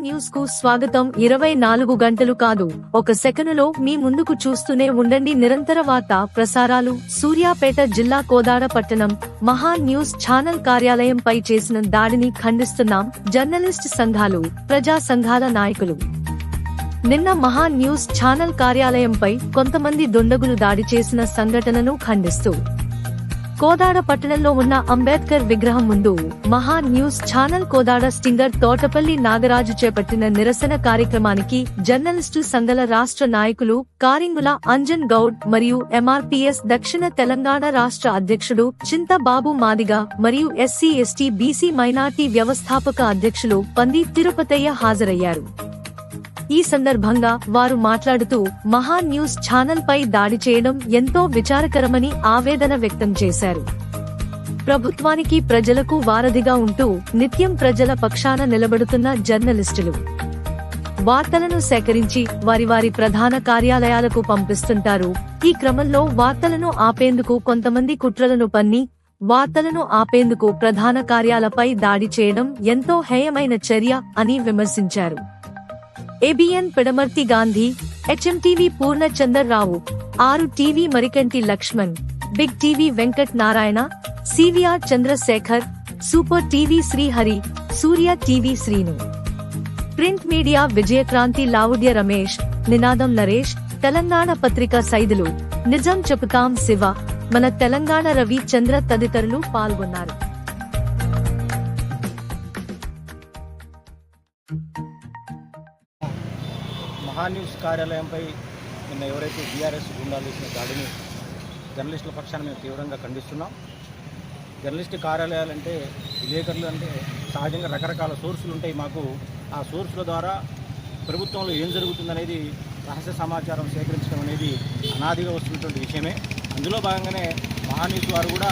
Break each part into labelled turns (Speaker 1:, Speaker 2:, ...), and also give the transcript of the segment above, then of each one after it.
Speaker 1: న్యూస్కు స్వాగతం. ఇరవై నాలుగు గంటలు కాదు. ఒక సెకనులో మీ ముందుకు చూస్తూనే ఉండండి నిరంతర వార్త ప్రసారాలు. సూర్యాపేట జిల్లా కోదాడ పట్టణం మహా న్యూస్ ఛానల్ కార్యాలయంపై చేసిన దాడిని ఖండిస్తున్నాం జర్నలిస్ట్ సంఘాలు ప్రజా సంఘాల నాయకులు. నిన్న మహా న్యూస్ ఛానల్ కార్యాలయంపై కొంతమంది దుండగులు దాడి చేసిన సంఘటనను ఖండిస్తూ కోదాడ పట్టణంలో ఉన్న అంబేద్కర్ విగ్రహం ముందు Maha news channel Kodad stringer Thotapalli Nagaraju చేపట్టిన నిరసన కార్యక్రమానికి జర్నలిస్టు సంఘల రాష్ట్ర నాయకులు కారింగుల అంజన్ గౌడ్ మరియు ఎంఆర్పీఎస్ దక్షిణ తెలంగాణ రాష్ట్ర అధ్యక్షుడు చింతబాబు మాదిగ మరియు ఎస్సీ ఎస్టీ బీసీ మైనార్టీ వ్యవస్థాపక అధ్యక్షులు పంది తిరుపతయ్య హాజరయ్యారు. ఈ సందర్భంగా వారు మాట్లాడుతూ మహా న్యూస్ ఛానల్ పై దాడి చేయడం ఎంతో విచారకరమని ఆవేదన వ్యక్తం చేశారు. ప్రభుత్వానికి ప్రజలకు వారధిగా ఉంటూ నిత్యం ప్రజల పక్షాన నిలబడుతున్న జర్నలిస్టులు. వార్తలను సేకరించి వారి వారి ప్రధాన కార్యాలయాలకు పంపిస్తుంటారు. ఈ క్రమంలో వార్తలను ఆపేందుకు కొంతమంది కుట్రలను పన్ని వార్తలను ఆపేందుకు ప్రధాన కార్యాలపై దాడి చేయడం ఎంతో హేయమైన చర్య అని విమర్శించారు. ఏబిఎన్ పిడమర్తి గాంధీ హెచ్ఎంటీవీ పూర్ణచందర్ రావు ఆరు TV Marikanti Laxman big TV Venkat Narayana CVR Chandrashekar super TV Srihari Surya TV Srinu print media Vijayakranti Lavudya Ramesh Ninadam Naresh Telangana పత్రిక సైదులు నిజం చెబుతాం శివ మన తెలంగాణ రవి చంద్ర తదితరులు పాల్గొన్నారు
Speaker 2: మహాన్యూస్ కార్యాలయంపై నిన్న ఎవరైతే బీఆర్ఎస్ గుండాలు చేసిన దాడిని జర్నలిస్టుల పక్షాన మేము తీవ్రంగా ఖండిస్తున్నాం. జర్నలిస్ట్ కార్యాలయాలంటే విలేకరులు అంటే సహజంగా రకరకాల సోర్సులు ఉంటాయి. మాకు ఆ సోర్సుల ద్వారా ప్రభుత్వంలో ఏం జరుగుతుందనేది రహస్య సమాచారం సేకరించడం అనేది అనాదిగా వస్తున్నటువంటి విషయమే. అందులో భాగంగానే మహాన్యూస్ వారు కూడా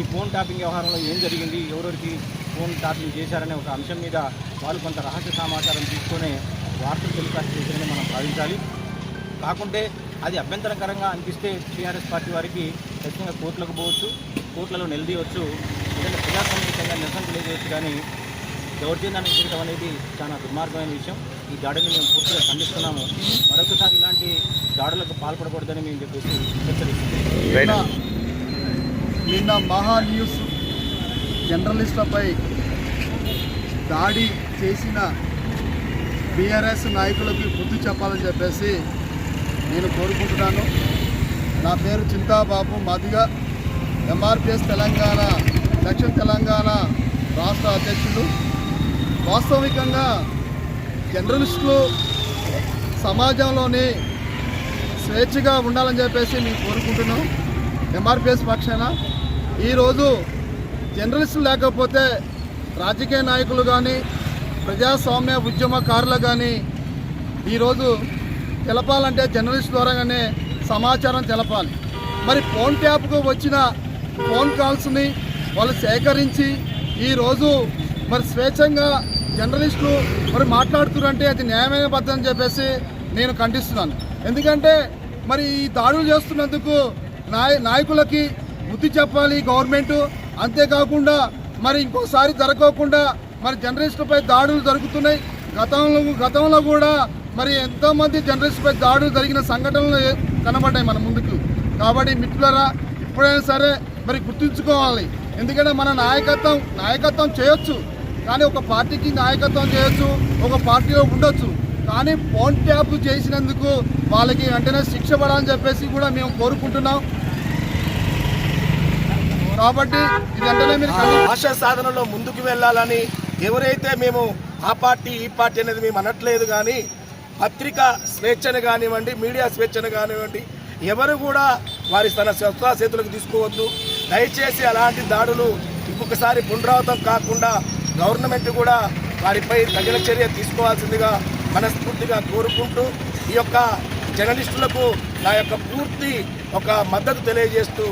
Speaker 2: ఈ ఫోన్ ట్యాపింగ్ వ్యవహారంలో ఏం జరిగింది ఎవరెవరికి ఫోన్ ట్యాపింగ్ చేశారనే ఒక అంశం మీద వాళ్ళు కొంత రహస్య సమాచారం తీసుకొని వార్తలు టెలికాస్ట్ చేశారని మనం భావించాలి. కాకుంటే అది అభ్యంతరకరంగా అనిపిస్తే టీఆర్ఎస్ పార్టీ వారికి ఖచ్చితంగా కోర్టులకు పోవచ్చు కోర్టులలో నిలదీయవచ్చు ఏదైనా ప్రజాస్వామ్యంగా నిరసన తెలియజేయచ్చు కానీ దౌర్జన్యాన్ని చేయడం అనేది చాలా దుర్మార్గమైన విషయం. ఈ దాడిని మేము పూర్తిగా ఖండిస్తున్నాము. మరొకసారి ఇలాంటి దాడులకు పాల్పడకూడదని మేము చెప్పేసి హెచ్చరిస్తున్నాం
Speaker 3: నిన్న మహా న్యూస్ జర్నలిస్టులపై దాడి చేసిన బీఆర్ఎస్ నాయకులకి బుద్ధి చెప్పాలని చెప్పేసి నేను కోరుకుంటున్నాను. నా పేరు చింతాబాబు మాదిగా. ఎంఆర్పిఎస్ తెలంగాణ దక్షిణ తెలంగాణ రాష్ట్ర అధ్యక్షుడు వాస్తవికంగా జర్నలిస్టులు సమాజంలోని స్వేచ్ఛగా ఉండాలని చెప్పేసి మేము కోరుకుంటున్నాం ఎంఆర్పిఎస్ పక్షాన ఈరోజు జర్నలిస్టులు లేకపోతే రాజకీయ నాయకులు కానీ ప్రజాస్వామ్య ఉద్యమకారులు కానీ ఈరోజు తెలపాలంటే జర్నలిస్ట్ ద్వారానే సమాచారం తెలపాలి. మరి ఫోన్ ట్యాప్కు వచ్చిన ఫోన్ కాల్స్ని వాళ్ళు సేకరించి ఈరోజు మరి స్వేచ్ఛంగా జర్నలిస్టులు మరి మాట్లాడుతున్నారంటే అది న్యాయమైన పద్ధతి అని చెప్పేసి నేను ఖండిస్తున్నాను. ఎందుకంటే మరి ఈ దాడులు చేస్తున్నందుకు నాయ నాయకులకి బుద్ధి చెప్పాలి గవర్నమెంటు. అంతేకాకుండా మరి ఇంకోసారి జరగకుండా మరి జర్నలిస్టులపై దాడులు జరుగుతున్నాయి. గతంలో గతంలో కూడా మరి ఎంతోమంది జర్నలిస్టుపై దాడులు జరిగిన సంఘటనలు కనబడ్డాయి మన ముందుకు. కాబట్టి మిత్రులరా ఎప్పుడైనా సరే మరి గుర్తుంచుకోవాలి. ఎందుకంటే మన నాయకత్వం నాయకత్వం చేయొచ్చు. కానీ ఒక పార్టీకి నాయకత్వం చేయొచ్చు ఒక పార్టీలో ఉండొచ్చు. కానీ ఫోన్ ట్యాప్ చేసినందుకు వాళ్ళకి వెంటనే శిక్ష పడాలని చెప్పేసి కూడా మేము కోరుకుంటున్నాం. కాబట్టి ఇది వెంటనే మీరు
Speaker 4: సాధనలో ముందుకు వెళ్ళాలని ఎవరైతే మేము ఆ పార్టీ ఈ పార్టీ అనేది మేము అనట్లేదు కానీ పత్రిక స్వేచ్ఛను కానివ్వండి మీడియా స్వేచ్ఛను కానివ్వండి ఎవరు కూడా వారి తన స్వస్థాసేతులకు తీసుకోవద్దు. దయచేసి అలాంటి దాడులు ఇంకొకసారి పునరావృతం కాకుండా గవర్నమెంట్ కూడా వారిపై తగిన చర్య తీసుకోవాల్సిందిగా మనస్ఫూర్తిగా కోరుకుంటూ ఈ యొక్క జర్నలిస్టులకు నా యొక్క పూర్తి ఒక మద్దతు తెలియజేస్తూ